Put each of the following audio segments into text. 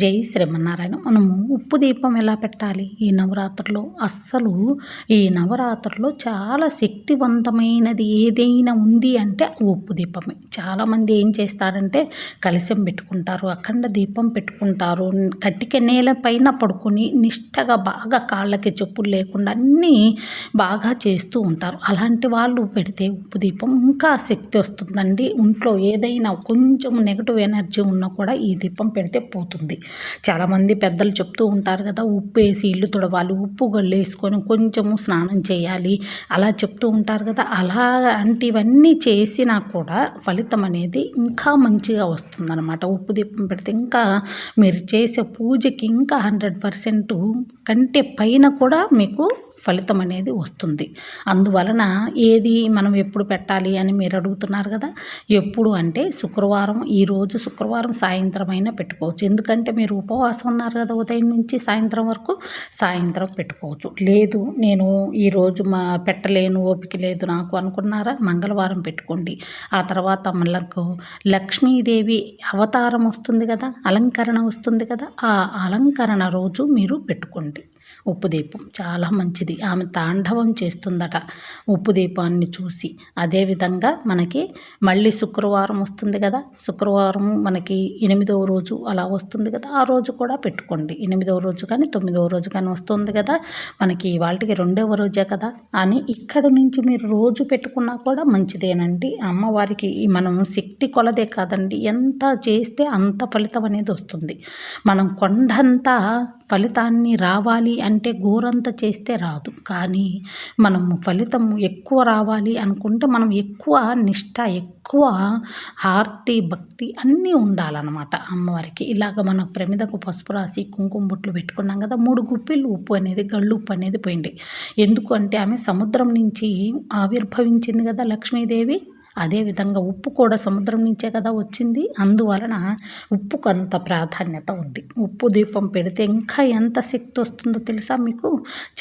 జై శ్రీమన్నారాయణ. మనము ఉప్పు దీపం ఎలా పెట్టాలి? ఈ నవరాత్రిలో అస్సలు ఈ నవరాత్రిలో చాలా శక్తివంతమైనది ఏదైనా ఉంది అంటే ఉప్పు దీపమే. చాలామంది ఏం చేస్తారంటే కలశం పెట్టుకుంటారు అఖండ దీపం పెట్టుకుంటారు కట్టిక నేల పైన పడుకొని నిష్టగా బాగా కాళ్ళకి చెప్పులు లేకుండా అన్నీ బాగా చేస్తూ ఉంటారు. అలాంటి వాళ్ళు పెడితే ఉప్పు దీపం ఇంకా శక్తి వస్తుందండి. ఇంట్లో ఏదైనా కొంచెం నెగటివ్ ఎనర్జీ ఉన్నా కూడా ఈ దీపం పెడితే పోతుంది. చాలామంది పెద్దలు చెప్తూ ఉంటారు కదా ఉప్పు వేసి ఇల్లు తుడవాలి ఉప్పు గళ్ళు వేసుకొని కొంచెము స్నానం చేయాలి. అలా చెప్తూ ఉంటారు కదా అలాంటివన్నీ చేసినా కూడా ఫలితం అనేది ఇంకా మంచిగా వస్తుందన్నమాట. ఉప్పు దీపం పెడితే ఇంకా మీరు చేసే పూజకి ఇంకా హండ్రెడ్ పర్సెంట్ కంటే పైన కూడా మీకు ఫలితం అనేది వస్తుంది. అందువలన ఏది మనం ఎప్పుడు పెట్టాలి అని మీరు అడుగుతున్నారు కదా ఎప్పుడు అంటే శుక్రవారం ఈరోజు శుక్రవారం సాయంత్రం అయినా పెట్టుకోవచ్చు. ఎందుకంటే మీరు ఉపవాసం ఉన్నారు కదా ఉదయం నుంచి సాయంత్రం వరకు సాయంత్రం పెట్టుకోవచ్చు. లేదు నేను ఈరోజు మా పెట్టలేను ఓపిక లేదు నాకు అనుకున్నారా మంగళవారం పెట్టుకోండి. ఆ తర్వాత మళ్ళకు లక్ష్మీదేవి అవతారం వస్తుంది కదా అలంకరణ వస్తుంది కదా ఆ అలంకరణ రోజు మీరు పెట్టుకోండి. ఉప్పు దీపం. చాలా మంచిది. ఆమె తాండవం చేస్తుందట ఉప్పు దీపాన్ని చూసి. అదేవిధంగా మనకి మళ్ళీ శుక్రవారం వస్తుంది కదా. శుక్రవారం మనకి ఎనిమిదవ రోజు అలా వస్తుంది కదా. ఆ రోజు కూడా పెట్టుకోండి. ఎనిమిదవ రోజు కానీ తొమ్మిదవ రోజు కానీ వస్తుంది కదా. మనకి వాళ్ళకి రెండవ రోజే కదా. అని ఇక్కడ నుంచి మీరు రోజు పెట్టుకున్నా కూడా మంచిదేనండి. అమ్మవారికి మనం శక్తి కొలదే కాదండి. ఎంత చేస్తే అంత ఫలితం అనేది వస్తుంది. మనం కొండంతా ఫలితాన్ని రావాలి అంటే గోరంత చేస్తే రాదు. కానీ మనము ఫలితం ఎక్కువ రావాలి అనుకుంటే మనం ఎక్కువ నిష్ట ఎక్కువ హార్తి భక్తి అన్నీ ఉండాలన్నమాట అమ్మవారికి. ఇలాగ మన ప్రమిదకు పసుపు రాసి కుంకుమ బొట్లు పెట్టుకున్నాం కదా మూడు గుప్పిళ్ళు ఉప్పు అనేది గళ్ళు ఉప్పు అనేది పోయింది. ఎందుకు అంటే ఆమె సముద్రం నుంచి ఆవిర్భవించింది కదా లక్ష్మీదేవి. అదేవిధంగా ఉప్పు కూడా సముద్రం నుంచే కదా వచ్చింది. అందువలన ఉప్పుకు అంత ప్రాధాన్యత ఉంది. ఉప్పు దీపం పెడితే ఇంకా ఎంత శక్తి వస్తుందో తెలుసా మీకు?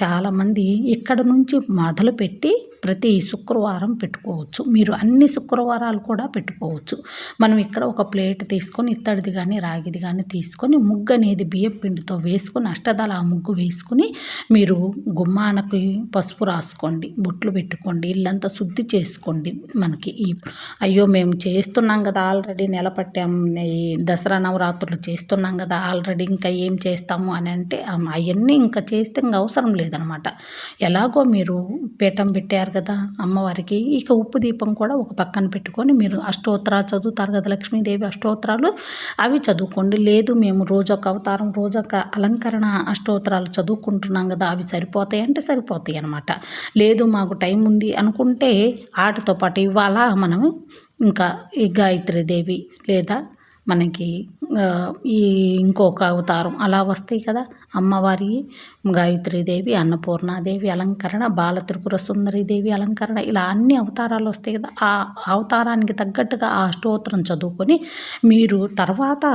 చాలామంది ఇక్కడ నుంచి మొదలుపెట్టి ప్రతి శుక్రవారం పెట్టుకోవచ్చు. మీరు అన్ని శుక్రవారాలు కూడా పెట్టుకోవచ్చు. మనం ఇక్కడ ఒక ప్లేట్ తీసుకొని ఇత్తడిది కానీ రాగిది కానీ తీసుకొని ముగ్గు అనేది బియ్యం పిండితో వేసుకొని అష్టదళ ఆ ముగ్గు వేసుకుని మీరు గుమ్మానకి పసుపు రాసుకోండి బుట్లు పెట్టుకోండి ఇల్లంతా శుద్ధి చేసుకోండి మనకి. అయ్యో మేము చేస్తున్నాం కదా ఆల్రెడీ నిలబట్టాం ఈ దసరా నవరాత్రులు చేస్తున్నాం కదా ఆల్రెడీ ఇంకా ఏం చేస్తాము అని అంటే అవన్నీ ఇంకా చేస్తే ఇంకా అవసరం లేదనమాట. ఎలాగో మీరు పీఠం పెట్టారు కదా అమ్మవారికి ఇక ఉప్పు దీపం కూడా ఒక పక్కన పెట్టుకొని మీరు అష్టోత్తరాలు చదువుతారు కదా లక్ష్మీదేవి అష్టోత్తరాలు అవి చదువుకోండి. లేదు మేము రోజొక అవతారం రోజొక అలంకరణ అష్టోత్తరాలు చదువుకుంటున్నాం కదా అవి సరిపోతాయి అంటే సరిపోతాయి అనమాట. లేదు మాకు టైం ఉంది అనుకుంటే ఆటతో పాటు ఇవాళ మనం ఇంకా ఈ గాయత్రీదేవి లేదా మనకి ఈ ఇంకొక అవతారం అలా వస్తాయి కదా. అమ్మవారి గాయత్రీదేవి అన్నపూర్ణాదేవి అలంకరణ బాల త్రిపుర సుందరీదేవి అలంకరణ ఇలా అన్ని అవతారాలు వస్తాయి కదా. ఆ అవతారానికి తగ్గట్టుగా ఆ అష్టోత్తరం చదువుకొని మీరు తర్వాత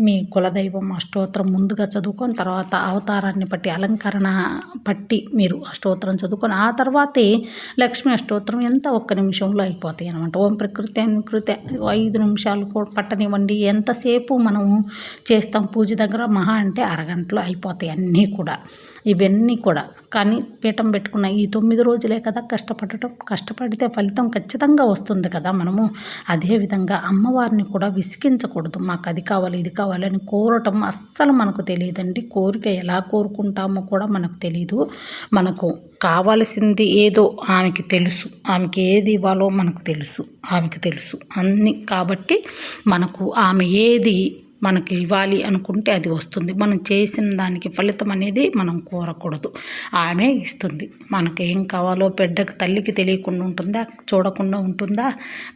మీ కులదైవం అష్టోత్తరం ముందుగా చదువుకొని తర్వాత అవతారాన్ని బట్టి అలంకరణ పట్టి మీరు అష్టోత్తరం చదువుకొని ఆ తర్వాతే లక్ష్మీ అష్టోత్తరం ఎంత ఒక్క నిమిషంలో అయిపోతాయి అనమాట ఓం ప్రకృతి అనుకృతి ఐదు నిమిషాలు కూడా పట్టనివ్వండి. ఎంతసేపు మనం మనం చేస్తాం. పూజ దగ్గర మహా అంటే అరగంటలో అయిపోతాయి అన్నీ కూడా. ఇవన్నీ కూడా. కానీ పీఠం పెట్టుకున్న ఈ తొమ్మిది రోజులే కదా కష్టపడటం. కష్టపడితే ఫలితం ఖచ్చితంగా వస్తుంది కదా మనము. అదేవిధంగా అమ్మవారిని కూడా విసిగించకూడదు. మాకు అది కావాలి ఇది కావాలని కోరటం అస్సలు మనకు తెలియదండి. కోరిక ఎలా కోరుకుంటామో కూడా మనకు తెలియదు మనకు కావాల్సింది ఏదో ఆమెకి తెలుసు. ఆమెకి ఏది ఇవ్వాలో మనకు తెలుసు. ఆమెకు తెలుసు అన్ని. కాబట్టి మనకు ఆమె ఏది మనకి ఇవ్వాలి అనుకుంటే అది వస్తుంది. మనం చేసిన దానికి ఫలితం అనేది మనం కోరకూడదు. ఆమె ఇస్తుంది. మనకి ఏం కావాలో బిడ్డకు తల్లికి తెలియకుండా ఉంటుందా? చూడకుండా ఉంటుందా?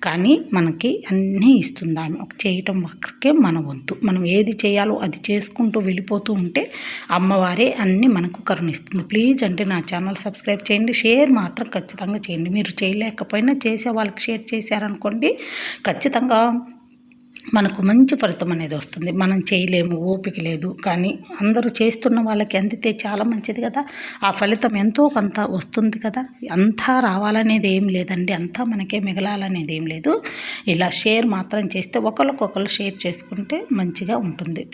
కానీ మనకి అన్నీ ఇస్తుంది ఆమె. చేయటం ఒక్కరికే మన వంతు. మనం ఏది చేయాలో అది చేసుకుంటూ వెళ్ళిపోతూ ఉంటే అమ్మవారే అన్నీ మనకు కరుణిస్తుంది. ప్లీజ్ అంటే నా ఛానల్ సబ్స్క్రైబ్ చేయండి. షేర్ మాత్రం ఖచ్చితంగా చేయండి. మీరు చేయలేకపోయినా చేసే వాళ్ళకి షేర్ చేశారనుకోండి ఖచ్చితంగా మనకు మంచి ఫలితం అనేది వస్తుంది. మనం చేయలేము ఓపిక లేదు. కానీ అందరూ చేస్తున్న వాళ్ళకి అందితే చాలా మంచిది కదా. ఆ ఫలితం ఎంతో కొంత వస్తుంది కదా. అంతా రావాలనేది ఏం లేదండి. అంతా మనకే మిగలాలనేది ఏం లేదు. ఇలా షేర్ మాత్రం చేస్తే ఒకరికొకరు షేర్ చేసుకుంటే మంచిగా ఉంటుంది.